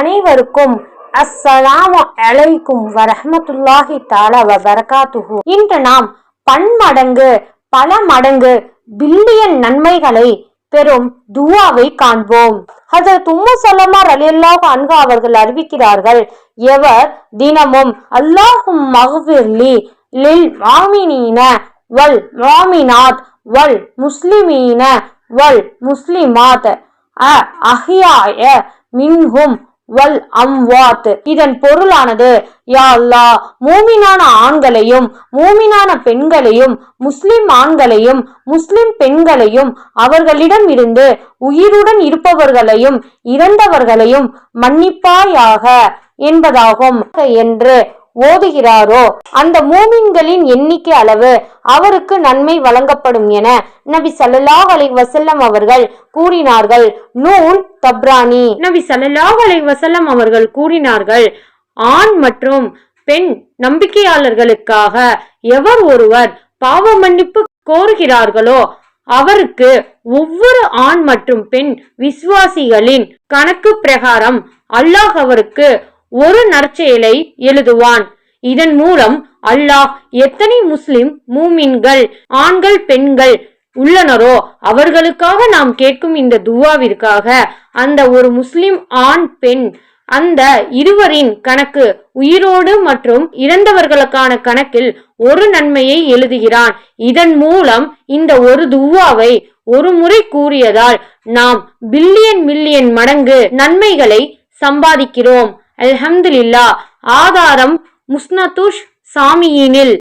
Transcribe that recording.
அனைவருக்கும் அஸ்ஸலாமு அலைக்கும் வரஹ்மத்துல்லாஹி தாலா வரகாத்துஹு இன்று நாம் பன்மடங்கு பல மடங்கு பில்லியன் நன்மைகளை பெறும் துவாவை காண்போம். அது உம்மு சல்லமா ரலியல்லாஹு அன்பு அவர்கள் அறிவிக்கிறார்கள் எவர் தினமும் அல்லாஹும் மகவிர்லி லில் மாமினீன வல் மாமினாத் வல் முஸ்லிமீன வல் முஸ்லிமாத் அ மின்ஹும் வல் அம்வாத். இதன் பொருளானது யா அல்லாஹ் மூமினான ஆண்களையும் மூமினான பெண்களையும் முஸ்லிம் ஆண்களையும் முஸ்லிம் பெண்களையும் அவர்களிடம் இருந்து உயிருடன் இருப்பவர்களையும் இறந்தவர்களையும் மன்னிப்பாயாக என்பதாகும். என்று ஓதுகிறாரோ? அந்த மூமின்களின் எண்ணிக்கை அளவு அவருக்கு நன்மை வழங்கப்படும் என நபி ஸல்லல்லாஹு அலை வசல்லம் அவர்கள் கூறினார்கள். நூல் தப்ரானி. நபி ஸல்லல்லாஹு அலை வசல்லம் அவர்கள் கூறினார்கள் ஆண் மற்றும் பெண் நம்பிக்கையாளர்களுக்காக எவர் ஒருவர் பாவ மன்னிப்பு கோருகிறார்களோ அவருக்கு ஒவ்வொரு ஆண் மற்றும் பெண் விசுவாசிகளின் கணக்கு பிரகாரம் அல்லாஹ் அவருக்கு ஒரு நற்செயலை எழுதுவான். இதன் மூலம் அல்லாஹ் எத்தனை முஸ்லிம் மூமின்கள் ஆண்கள் பெண்கள் உள்ளனரோ அவர்களுக்காக நாம் கேட்கும் இந்த துவாவிற்காக அந்த ஒரு முஸ்லிம் ஆண் பெண் அந்த இருவரின் கணக்கு உயிரோடு மற்றும் இறந்தவர்களுக்கான கணக்கில் ஒரு நன்மையை எழுதுகிறான். இதன் மூலம் இந்த ஒரு துவாவை ஒரு முறை கூறியதால் நாம் பில்லியன் மில்லியன் மடங்கு நன்மைகளை சம்பாதிக்கிறோம். அல்ஹம்துலில்லா ஆதாரம் முஸ்னதுஷ் சாமியினில்.